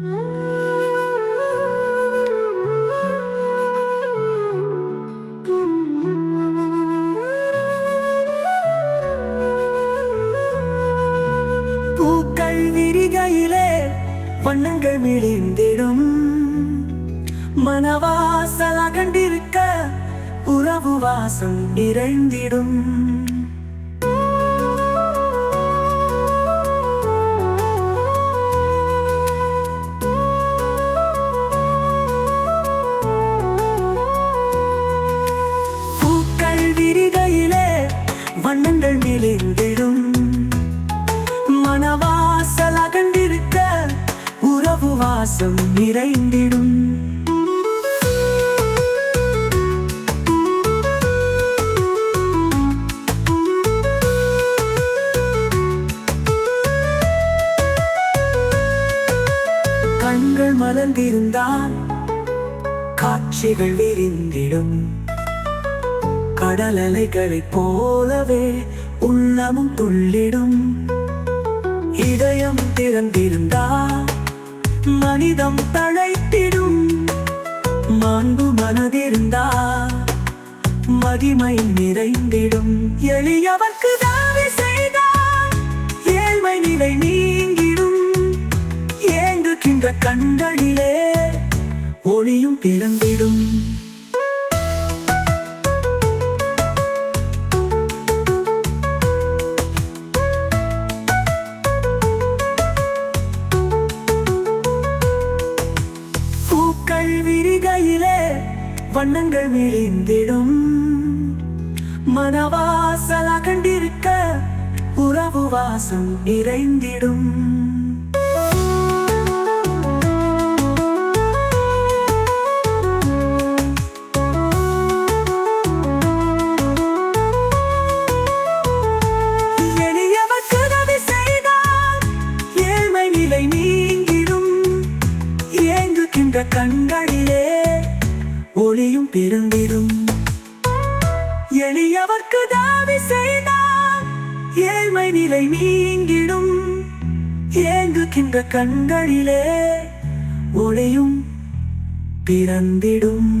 பூக்கள் விரிகையிலே வண்ணங்கள் விழிந்திடும் மனவாசல் அகண்டிருக்க உறவு வாசம் நிறைந்திடும். வண்ணங்கள் நிறைந்திடும் மனவாசல் அகண்டிருக்க உறவு வாசம் நிறைந்திடும். கண்கள் மலர்ந்திருந்தால் காட்சிகள் விரிந்திடும். கடலலைகளைப் போலவே உள்ளமும் துள்ளிடும். இதயம் திறந்திருந்தா மனிதம் தழைத்திடும். மாண்பு மனதிருந்தா மகிமை நிறைந்திடும். எளியவர்க்கு தாவி செய்தால் ஏழ்மை நிலை நீங்கிடும். ஏங்குகின்ற கண்களிலே ஒளியும் பிறந்திடும். வண்ணங்கள் விழிந்திடும் மனவாசல கண்டிருக்க உறவு வாசம் நிறைந்திடும். எளியவர்க்கு பிறந்திடும் எளியவர்க்கு தாவி செய்தால் ஏழ்மை நிலை நீங்கிடும். ஏங்குகின்ற கண்களிலே ஒளியும் பிறந்திடும்.